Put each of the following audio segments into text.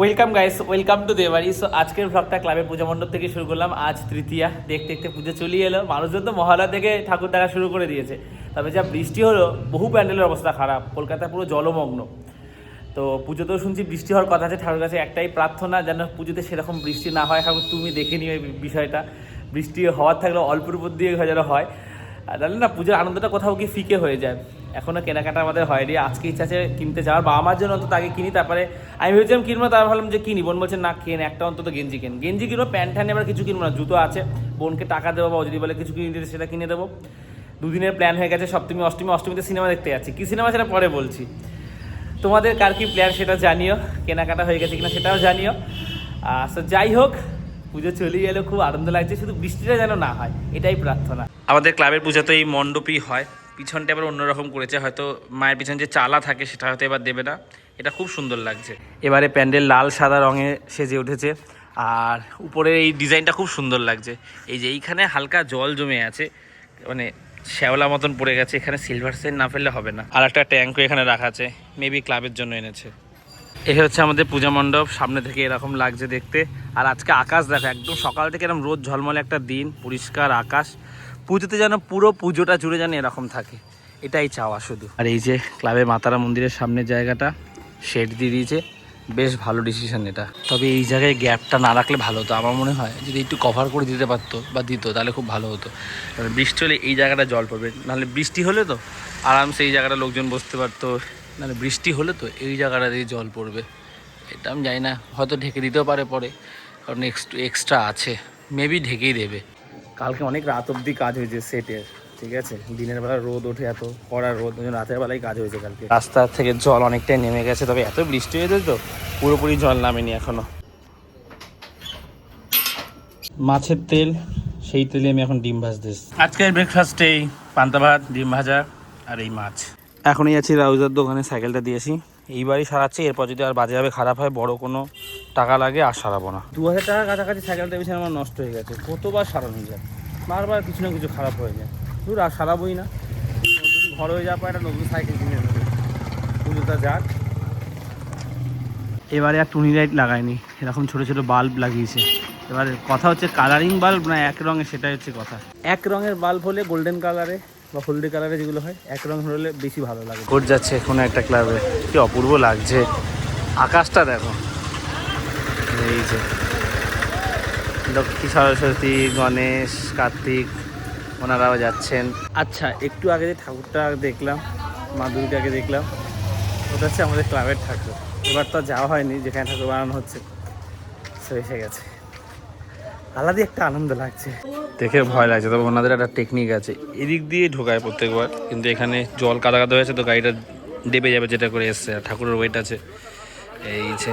Welcome guys welcome to Debari so আজকের ভ্লগটা ক্লাবের পূজা মণ্ডপ থেকে শুরু করলাম। আজ তৃতীয়া। দেখতে দেখতে পুজো চলিয়ে এলো। মানুষজন তো মহালয়া থেকে ঠাকুর দেখা শুরু করে দিয়েছে। তবে যা বৃষ্টি হলো, বহু প্যান্ডেলের অবস্থা খারাপ। কলকাতা পুরো জলমগ্ন। তো পুজোতেও শুনছি বৃষ্টি হওয়ার কথা আছে। ঠাকুর কাছে একটাই প্রার্থনা, যেন পুজোতে সেরকম বৃষ্টি না হয়। ঠাকুর, তুমি দেখে নিও এই বিষয়টা। বৃষ্টি হওয়ার থাকলে অল্পের উপর দিয়ে যেন হয়। জানেন না, পুজোর আনন্দটা কোথাও গিয়ে ফিকে হয়ে যায়। এখনও কেনাকাটা আমাদের হয়নি। আজকে ইচ্ছা আছে কিনতে যাওয়ার। বাবা মার জন্য অন্তত আগে কিনি, তারপরে আমি ভেবেছিলাম কিনবো, তারপর ভাবলাম যে কিনি। বোন বলছে, না, কেন? একটা অন্তত গেঞ্জি কেন? গেঞ্জি কিনবো, প্যান্ট ট্যান্ট এবার কিছু কিনবো না, জুতো আছে। বোনকে টাকা দেবো বা যদি বলে কিছু কিনে দিতে, সেটা কিনে দেবো। দুদিনের প্ল্যান হয়ে গেছে, সপ্তমী, অষ্টমী, অষ্টমীতে সিনেমা দেখতে যাচ্ছি। কী সিনেমা সেটা পরে বলছি। তোমাদের কার কী প্ল্যান সেটা জানিও। কেনাকাটা হয়ে গেছে কিনা সেটাও জানিও। সো যাই হোক, পুজো চলেই এলো, খুব আনন্দ লাগছে। শুধু বৃষ্টিটা যেন না হয়, এটাই প্রার্থনা। আমাদের ক্লাবের পুজো তো এই মণ্ডপই হয়। পিছনটা এবার অন্যরকম করেছে, হয়তো মায়ের পিছনে যে চালা থাকে সেটা হয়তো এবার দেবে না। এটা খুব সুন্দর লাগছে। এবারে প্যান্ডেল লাল, সাদা রঙে সেজে উঠেছে। আর উপরে এই ডিজাইনটা খুব সুন্দর লাগছে। এই যে এইখানে হালকা জল জমে আছে মানে শ্যাওলা মতন পড়ে গেছে, এখানে সিলভার সেন না ফেললে হবে না। আর একটা ট্যাঙ্কও এখানে রাখা আছে মেবি ক্লাবের জন্য এনেছে। এই হচ্ছে আমাদের পূজা মণ্ডপ, সামনে থেকে এরকম লাগছে দেখতে। আর আজকে আকাশ দেখো, একদম সকাল থেকে এরকম রোদ ঝলমলে একটা দিন, পরিষ্কার আকাশ। পুজোতে যেন পুরো পুজোটা জুড়ে যেন এরকম থাকে। এটাই চাওয়া শুধু। আর এই যে ক্লাবে মাতারা মন্দিরের সামনের জায়গাটা শেড দিয়ে দিয়েছে, বেশ ভালো ডিসিশন এটা। তবে এই জায়গায় গ্যাপটা না রাখলে ভালো হতো, আমার মনে হয়। যদি একটু কভার করে দিতে পারতো বা দিত, তাহলে খুব ভালো হতো। কারণ বৃষ্টি হলে এই জায়গাটা জল পড়বে। নাহলে বৃষ্টি হলে তো আরামসে এই জায়গাটা লোকজন বসতে পারতো। নাহলে বৃষ্টি হলে তো এই জায়গাটা দিয়ে জল পড়বে। এটা আমি জানি না, হয়তো ঢেকে দিতেও পারে পরে। কারণ এক্সট্রা আছে। মেবি ঢেকেই দেবে। কালকে অনেক রাত অবধি কাজ হয়েছে সেটের ঠিক আছে? দিনের বেলা রোদ ওঠে এত, কড়া রোদ রাতের বেলায় কাজ হয়েছে কালকে। রাস্তা থেকে জল অনেকটাই নেমে গেছে, তবে এত বৃষ্টি হয়েছে তো, পুরোপুরি জল নামেনি এখনও। মাছের তেল, সেই তেলে আমি এখন ডিম ভাজতে আজকের ব্রেকফাস্টেই পান্তা ভাত, ডিম ভাজা আর এই মাছ। এখনই আছি রাউজার দোকানে, সাইকেলটা দিয়েছি। এইবারই সারাচ্ছি, এরপর যদি আর বাজে যাবে খারাপ হয়, বড় কোনো টাকা লাগে আর সারাবো না। দু হাজার টাকার কাছাকাছি সাইকেলটা বেশি আমার নষ্ট হয়ে গেছে কতবার সারানো যায়? বারবার কিছু না কিছু খারাপ হয়ে যায়। দূর আর সারাবোই না। নতুন ঘর হয়ে যাওয়ার পর একটা নতুন সাইকেল কিনে নেবে পুজোটা যাক। এবারে আর টুনি লাইট লাগায়নি এরকম ছোট ছোট বাল্ব লাগিয়েছে। এবারে কথা হচ্ছে কালারিং বাল্ব না এক রঙের সেটাই হচ্ছে কথা। এক রঙের বাল্ব হলে গোল্ডেন কালারে বা হলদে কালারে যেগুলো হয় এক রঙ হলে বেশি ভালো লাগে। ঘট যাচ্ছে কোনো একটা ক্লাবে কি অপূর্ব লাগছে। আকাশটা দেখো। এই যে লক্ষ্মী সরস্বতী গণেশ কার্তিক ওনারাও যাচ্ছেন। আচ্ছা একটু আগে যে ঠাকুরটা দেখলাম মা দুর্গাকে দেখলাম ওটা হচ্ছে আমাদের ক্লাবের ঠাকুর। এবার তো আর যাওয়া হয়নি যেখানে ঠাকুর বানানো হচ্ছে। সে এসে গেছে। আলাদা একটা আনন্দ লাগছে। দেখে ভয় লাগছে তবে ওনাদের একটা টেকনিক আছে। এদিক দিয়ে ঢোকায় প্রত্যেকবার কিন্তু এখানে জল কাদা কাদা হয়েছে তো গাড়িটা দেবে যাবে যেটা করে এসছে আর ঠাকুরের ওয়েট আছে। এই যে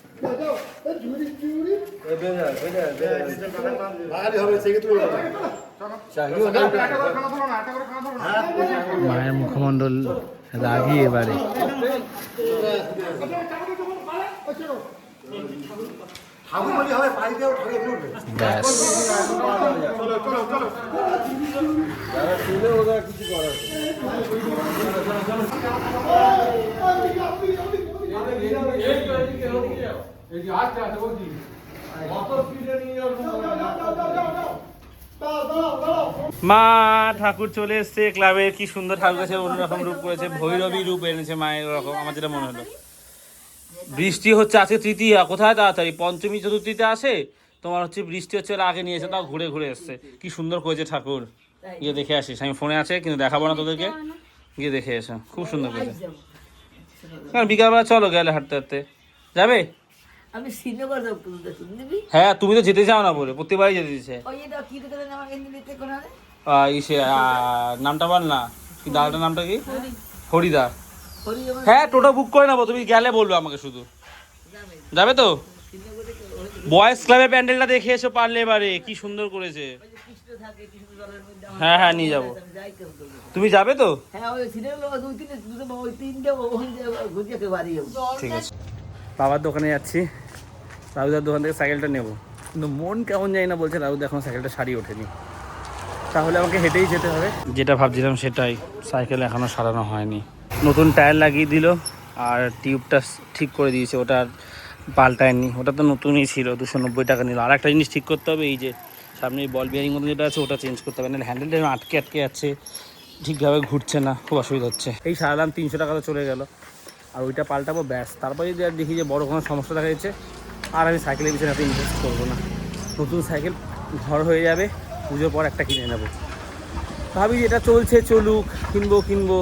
মায়ের মুখমণ্ডল রাগি এবারে। ঠাকুরমণি হবে পড়বে ব্যাস চলো চলো চলো মা ঠাকুর চলে এসছে ক্লাবে। কি সুন্দর ঠাকুর আছে অন্যরকম রূপ করেছে ভৈরবী রূপ এনেছে মায়ের ওরকম আমার যেটা মনে হলো। বৃষ্টি হচ্ছে আজকে তৃতীয়া। কোথায় তাড়াতাড়ি? পঞ্চমী চতুর্থীতে আসে? তোমার হচ্ছে বৃষ্টি হচ্ছে ওরা আগে নিয়ে এসে তাও ঘুরে ঘুরে এসছে। কি সুন্দর করেছে ঠাকুর। গিয়ে দেখে আসিস। আমি ফোনে আছে কিন্তু দেখাবো না তোদেরকে। গিয়ে দেখে এসো। খুব সুন্দর করেছে। কারণ বিকালবেলা চলো গেলে হাঁটতে হাঁটতে। যাবে? আমি শ্রীনগর যাব পুজো দেখতে নিবি? হ্যাঁ তুমি তো যেতে চাও না বলে প্রত্যেকবারই যেতে দিচ্ছে। ওই এটা কি দেখে আমাকে হিন্দি দিতে কোন ইসে নামটা বল না। কি দাদাটার নামটা কি? হরিদা হ্যাঁ টোটো বুক করে নেব তুমি গেলে বলবে আমাকে শুধু। যাবে। তো? বয়েজ ক্লাবের প্যান্ডেলটা দেখে এসো পারলে এবারে কি সুন্দর করেছে। আমার- হ্যাঁ, হ্যাঁ, নিয়ে যাব। তুমি যাবে তো? হ্যাঁ ঠিক আছে। বাবার দোকানে যাচ্ছি। রাহুদার দোকান থেকে সাইকেলটা নেব। কিন্তু মন কেমন যায় না বলছে রাহুদা এখন সাইকেলটা সারিয়ে ওঠেনি। তাহলে আমাকে হেঁটেই যেতে হবে। যেটা ভাবছিলাম সেটাই সাইকেল এখনও সারানো হয়নি। নতুন টায়ার লাগিয়ে দিল আর টিউবটা ঠিক করে দিয়েছে ওটা পাল্টায়নি। ওটা তো নতুনই ছিল দুশো নব্বই টাকা নিল। আর একটা জিনিস ঠিক করতে হবে এই যে সামনে বল বিয়ারিং মতো যেটা আছে ওটা চেঞ্জ করতে হবে। নাহলে হ্যান্ডেলটা আটকে আটকে আছে ঠিকভাবে ঘুরছে না খুব অসুবিধা হচ্ছে। এই সারালাম তিনশো টাকা তো চলে গেল। আর ওইটা পাল্টাবো ব্যাস। তারপরে যদি আর দেখি যে বড় কোনো সমস্যা দেখা যাচ্ছে আর আমি সাইকেলের পিছনে এত ইনভেস্ট করব না। নতুন সাইকেল ঘর হয়ে যাবে পুজোর পর একটা কিনে নেব। ভাবি যে এটা চলছে চলুক কিনবো কিনবো।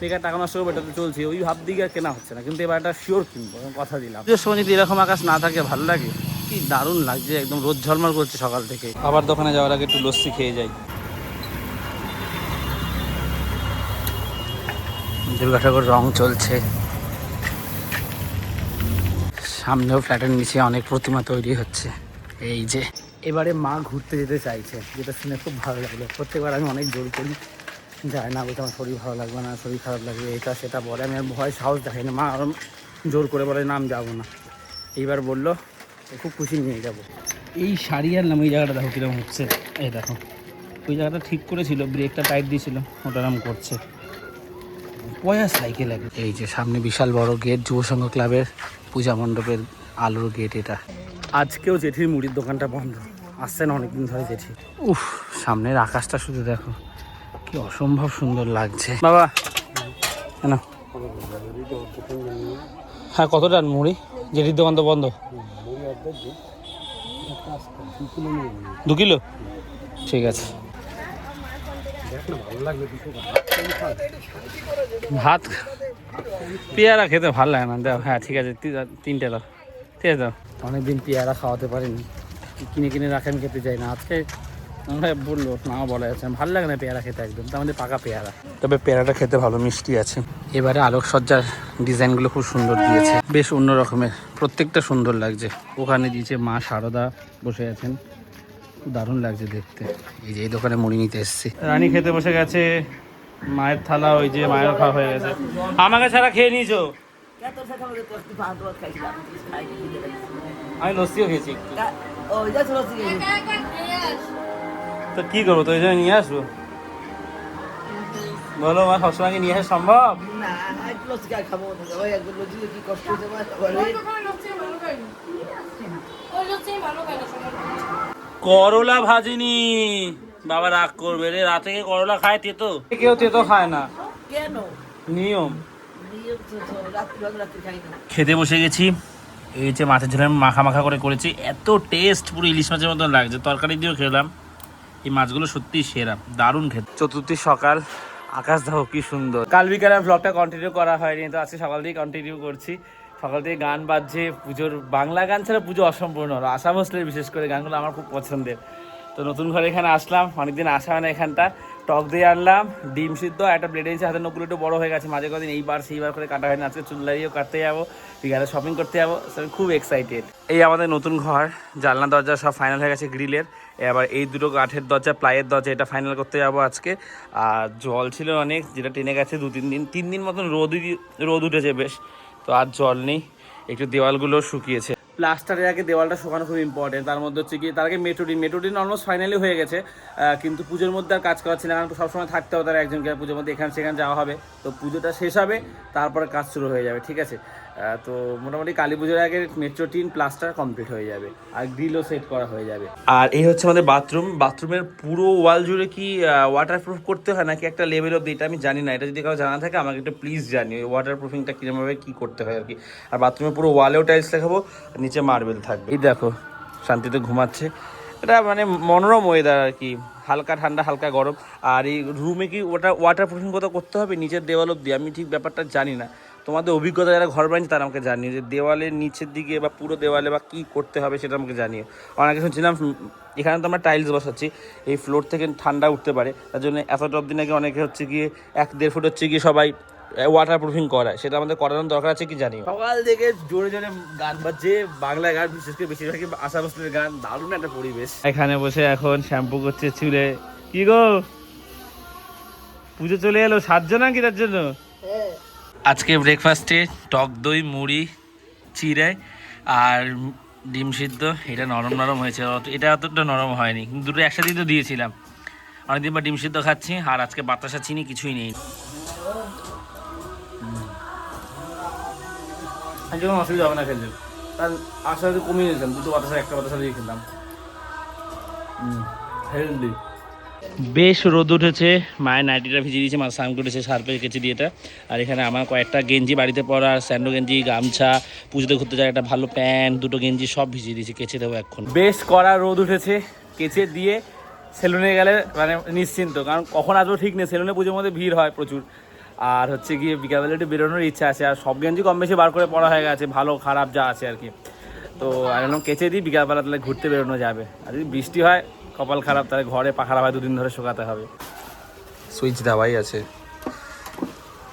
বেকার টাকা নষ্ট করব এটা তো চলছে। ওই ভাব দিকে আর কেনা হচ্ছে না কিন্তু এবার একটা শিওর কিনবো কথা দিলাম। পুজোর সময় যদি এরকম আকাশ না থাকে ভালো লাগে? কি দারুণ লাগছে একদম রোদ ঝলমল করছে সকাল থেকে। আবার দোকানে যাওয়ার আগে একটু লস্যি খেয়ে যাই। দুর্গাঠাকুর রং চলছে। সামনেও ফ্ল্যাটের নিচে অনেক প্রতিমা তৈরি হচ্ছে। এই যে এবারে মা ঘুরতে যেতে চাইছে যেটা শুনে খুব ভালো লাগল। প্রত্যেকবার আমি অনেক জোর করি যায় না বলতে আমার শরীর ভালো লাগবে না শরীর খারাপ লাগবে এটা সেটা বলে। আমি আর ভয় সাহস দেখাই না। মা আরও জোর করে বলে না আমি যাব না। এইবার বলল খুব খুশি নিয়ে যাব। এই শাড়ি আর নাম ওই জায়গাটা দেখো কীরকম হচ্ছে। এই দেখো ওই জায়গাটা ঠিক করেছিল ব্রেকটা টাইট দিয়েছিল ওটা নাম করছে। পয়া সাইকেল এই যে সামনে বিশাল বড় গেট যুব সংঘ ক্লাবের পূজা মণ্ডপের আলোর গেট এটা। আজকেও জেঠির মুড়ির দোকানটা বন্ধ। আসছে না অনেকদিন ধরে জেঠি। উফ সামনের আকাশটা শুধু দেখো কি অসম্ভব সুন্দর লাগছে। বাবা কেন? হ্যাঁ কতটা মুড়ি? জেঠির দোকান তো বন্ধ। দু কিলো? ঠিক আছে। ভাত পেয়ারা খেতে ভালো লাগে না। দাও হ্যাঁ ঠিক আছে তিনটে দাও। ঠিক আছে, দাও। অনেকদিন পেয়ারা খাওয়াতে পারিনি। কিনে কিনে রাখেন খেতে যাই না। আজকে বলল, না বলা যাচ্ছে ভালো লাগে না পেয়ারা খেতে একদম। তার মধ্যে পাকা পেয়ারা। তবে পেয়ারাটা খেতে ভালো, মিষ্টি আছে। এবারে আলোকসজ্জার ডিজাইনগুলো খুব সুন্দর দিয়েছে। বেশ অন্য রকমের প্রত্যেকটা সুন্দর লাগছে। ওখানে দিয়েছে মা শারদা বসে আছেন। দারুণ লাগছে দেখতে এই যে এই দোকানে মুড়ি নিতে এসেছি রানী খেতে বসে গেছে মায়ের থালা ওই যে মায়ের খাওয়া হয়ে গেছে আমাকে ছাড়া খেয়ে নিয়েছো। আমি লস্যিও খেয়েছি তো কি করব তো ওই জন্য নিয়ে আসব বলো মা সবসময় নিয়ে আসা সম্ভব না করলা ভাজিনি। বাবা রাগ করবে রে রাতে কে করলা খায় তেতো? কেউ তেতো খায় না। কেন? নিয়ম। খেতে বসে গেছি এই যে মাছের ঝোলে আমি মাখা মাখা করে করেছি এত টেস্ট পুরো ইলিশ মাছের মতন লাগছে। তরকারি দিয়েও খেলাম এই মাছগুলো সত্যিই সেরা দারুণ খেতে। চতুর্থী সকাল আকাশ দেখো কি সুন্দর। কাল বিকালে ব্লগটা কন্টিনিউ করা হয়নি তো আজকে সকাল থেকে কন্টিনিউ করছি। সকাল থেকে গান বাজছে, পুজোর বাংলা গান ছাড়া পুজো অসম্পূর্ণ হলো আশা ভোসলের বিশেষ করে গানগুলো আমার খুব পছন্দের। তো নতুন ঘরে এখানে আসলাম, অনেকদিন আসা হয় না এখানটা। টক দিয়ে আনলাম, ডিম সিদ্ধ, একটা ব্লেড এনেছি, হাতের নকুল একটু বড়ো হয়ে গেছে। মাঝে কদিন এইবার সেইবার করে কাটা হয় হয়নি, আজকে চুল্লারিও কাটতে যাব, বিকালে শপিং করতে যাব আমি খুব এক্সাইটেড এই আমাদের নতুন ঘর, জানলা দরজা সব ফাইনাল হয়ে গেছে গ্রিলের। এবার এই দুটো কাঠের দরজা প্লাইয়ের দরজা, এটা ফাইনাল করতে যাব আজকে। আর জল ছিল অনেক, যেটা টেনে গেছে দু তিন দিন তিন দিন মতন রোদ রোদ উঠেছে বেশ। তো আর জল নেই, একটু দেওয়ালগুলো শুকিয়েছে। প্লাস্টারের আগে দেওয়ালটা শুকানো খুব ইম্পর্টেন্ট তার মধ্যে হচ্ছে কি, তার আগে মেটোডিন মেটোডিন অলমোস্ট ফাইনালি হয়ে গেছে কিন্তু পুজোর মধ্যে আর কাজ করাচ্ছে না, কারণ সবসময় থাকতে হবে তারা একজনকে পুজোর মধ্যে এখানে সেখানে যাওয়া হবে। তো পুজোটা শেষ হবে, তারপরে কাজ শুরু হয়ে যাবে, ঠিক আছে? তো মোটামুটি কালী পুজোর আগে মেট্রোটিন প্লাস্টার কমপ্লিট হয়ে যাবে আর গ্রিলও সেট করা হয়ে যাবে। আর এই হচ্ছে আমাদের বাথরুম বাথরুমের পুরো ওয়াল জুড়ে কি ওয়াটার প্রুফ করতে হয় নাকি একটা লেভেল অব্দি এটা আমি জানি না। এটা যদি কারও জানা থাকে আমাকে একটু প্লিজ জানিও ওয়াটার প্রুফিংটা কিরমভাবে কি করতে হয় আর কি। আর বাথরুমের পুরো ওয়ালেও টাইলস লাগাবো আর নিচে মার্বেল থাকবে। এই দেখো শান্তিতে ঘুমাচ্ছে। এটা মানে মনোরম ওয়েদার আর কি। হালকা ঠান্ডা হালকা গরম। আর এই রুমে কি ওটা ওয়াটার প্রুফিং কোথাও করতে হবে? নিচের দেওয়াল অব্দি আমি ঠিক ব্যাপারটা জানি না। তোমাদের অভিজ্ঞতা যারা ঘর বানিয়েছে তারা আমাকে জানিয়ে যে দেওয়ালের নিচের দিকে বা পুরো দেওয়ালে বা কী করতে হবে সেটা আমাকে জানিও। অনেকে শুনছিলাম এখানে তো আমরা টাইলস বসাচ্ছি এই ফ্লোর থেকে ঠান্ডা উঠতে পারে। তার জন্য এতটা অব্দি নাকি অনেকে হচ্ছে গিয়ে এক দেড় ফুট হচ্ছে গিয়ে সবাই ওয়াটার প্রুফিং করায়। সেটা আমাদের করানোর দরকার আছে কি জানি সকাল থেকে জোরে জোরে গান বাজছে বাংলা গান বিশেষ করে বেশিরভাগই আশা বসলের গান দারুণ একটা পরিবেশ। এখানে বসে এখন শ্যাম্পু করছে চুলে। কি গো? পুজো চলে এলো সাতজন কি তার জন্য? আজকে ব্রেকফাস্টে টক দই, মুড়ি, চিড়ে আর ডিম সিদ্ধ। এটা নরম নরম হয়েছে। এটা অতটা নরম হয়নি। দুটো একসাথেই তো দিয়েছিলাম। অনেকদিন পর ডিম সিদ্ধ খাচ্ছি আর আজকে বাতাসা, চিনি কিছুই নেই। আজকে অসুবিধা হবে না খেলতে কারণ আশা কমিয়ে নিতাম দুটো বাতাসা, একটা বাতাসা দিয়ে খেলাম। হেলদি বেশ রোদ উঠেছে। মায়ের নাইটিটা ভিজিয়ে দিয়েছে, মা স্নান করেছে সার্পে কেচে দিয়ে এটা। আর এখানে আমার কয়েকটা গেঞ্জি বাড়িতে পরা, স্যান্ডো গেঞ্জি, গামছা, পুজোতে ঘুরতে যায় একটা ভালো প্যান্ট, দুটো গেঞ্জি সব ভিজিয়ে দিয়েছি, কেচে দেবো এখন। বেশ কড়া রোদ উঠেছে, কেচে দিয়ে সেলুনে গেলে মানে নিশ্চিন্ত, কারণ কখন আসব ঠিক নেই, সেলুনে পুজোর মধ্যে ভিড় হয় প্রচুর। আর হচ্ছে গিয়ে বিকালবেলা একটু বেরোনোর ইচ্ছা আছে, আর সব গেঞ্জি কম বেশি বার করে পড়া হয়ে গেছে, ভালো, খারাপ যা আছে আর কি। তো আর কেচে দিই, বিকালবেলা তাহলে ঘুরতে বেরোনো যাবে। আর যদি বৃষ্টি হয় কপাল খারাপ তাহলে ঘরে পাখা হয় দুদিন ধরে শুকাতে হবে। সুইচ দেওয়াই আছে।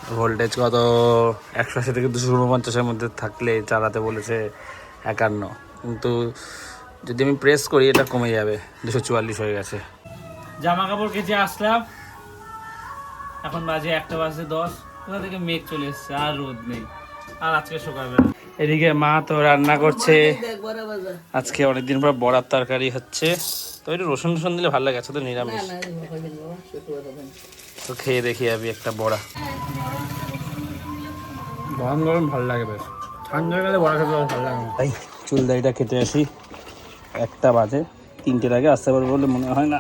ভোল্টেজ কত? একশো আশি থেকে দুশো উনপঞ্চাশের মধ্যে থাকলে চালাতে বলেছে একান্ন। কিন্তু যদি আমি প্রেস করি এটা কমে যাবে। দুশো চুয়াল্লিশ হয়ে গেছে। জামা কাপড় কেচে আসলাম। এখন বাজে একটা বাজে দশ। কোথা থেকে মেঘ চলে এসছে? আর রোদ নেই। আর আজকে সকালবেলা এদিকে মা তো রান্না করছে। আজকে অনেকদিন পর বড়ার তরকারি হচ্ছে। তো একটু রসুন রসুন দিলে ভালো লাগে তো নিরামিষ। তো খেয়ে দেখি আমি একটা বড়া। গরম গরম ভালো লাগে বেশ। ঠান্ডা গেলে বড়া খেতে ভালো লাগে। তাই চুল দাড়িটা খেতে আসি। একটা বাজে তিনটের আগে আসতে পারব বলে মনে হয় না।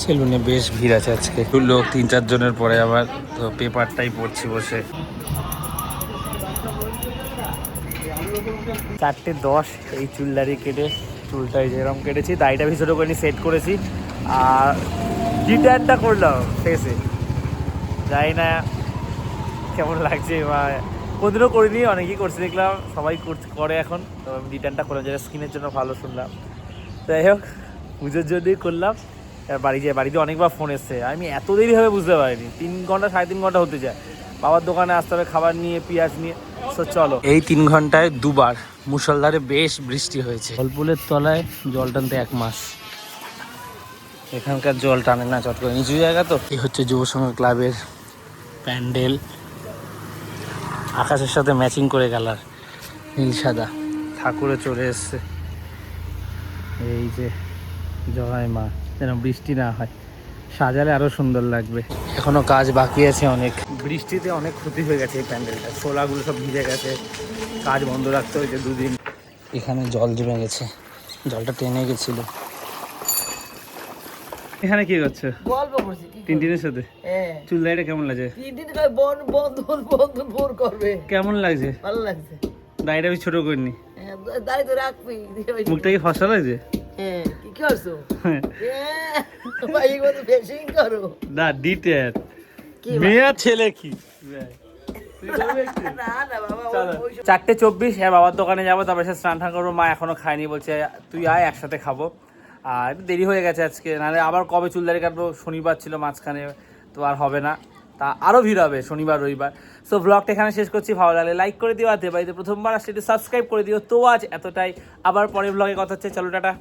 সেলুনে বেশ ভিড় আছে আজকে। লোক তিন চার জনের পরে আবার তো পেপারটাই পড়ছি বসে। চারটে দশ, এই চুল দাড়ি কেটে চুলটাই যেরকম কেটেছি, দাড়িটা ভিতরে করে সেট করেছি। আর ডিটায়ারটা করলাম ফেসে যাই না কেমন লাগছে বা কোনদিনও করিনি, অনেকেই করছে দেখলাম, সবাই করে এখন। তো আমি রিটার্নটা করলাম, যেটা স্কিনের জন্য ভালো শুনলাম। যাই হোক, পুজোর জন্যই করলাম। এবার বাড়ি যাই বাড়িতে অনেকবার ফোন এসছে। আমি এত দেরি হবে বুঝতে পারিনি। তিন ঘণ্টা সাড়ে তিন ঘণ্টা হতে যায়। বাবার দোকানে আসতে হবে খাবার নিয়ে পেঁয়াজ নিয়ে। তো চলো। এই তিন ঘন্টায় দুবার মুসলধারে বেশ বৃষ্টি হয়েছে। ফলপুলের তলায় জল টানতে এক মাস। এখানকার জল টানে না চট করে। নিচু জায়গা তো। এই হচ্ছে যুব সংঘ ক্লাবের প্যান্ডেল। আকাশের সাথে ম্যাচিং করে কালার নীল সাদা। ঠাকুরে চলে এসছে। এই যে জয় মা। যেন বৃষ্টি না হয়। সাজালে আরও সুন্দর লাগবে। এখনও কাজ বাকি আছে অনেক। বৃষ্টিতে অনেক ক্ষতি হয়ে গেছে এই প্যান্ডেলটা। শোলাগুলো সব ভিজে গেছে। কাজ বন্ধ রাখতে হয়েছে দুদিন। এখানে জল জমে গেছে। জলটা টেনে গেছিল। এখানে কি করছ? গল্প করছি কি তিন দিনের সাথে? হ্যাঁ চুল দাড়িটা কেমন লাগছে? তিন দিন বন বন্ধন বন্ধন ভোর করবে। কেমন লাগছে? ভালো লাগছে। দাড়িটা আমি ছোট করিনি। হ্যাঁ, দাঁড়িয়ে তো রাখবি। মুখটা কি ফসা লাগছে কি করছ? হ্যাঁ। ভাই এগুলো ফেসিং করো। না ডিটেল কি মেয়ে আর ছেলে কি? না না বাবা চারটে চব্বিশ হ্যাঁ বাবার দোকানে যাব তারপরে সে স্নান টান করব মা এখনও খায়নি বলছে তুই আয় একসাথে খাব। আর একটু দেরি হয়ে গেছে আজকে নাহলে আবার কবে চুলদারি কাটবো শনিবার ছিল মাঝখানে তো আর হবে না। তা আরও ভিড় হবে শনিবার রবিবার। সো ব্লগটা এখানে শেষ করছি ভালো লাগলে লাইক করে দিও আর বাড়িতে প্রথমবার আসলে একটু সাবস্ক্রাইব করে দিও। তো আজ এতটাই আবার পরের ব্লগে কথা হচ্ছে চলো টাটা।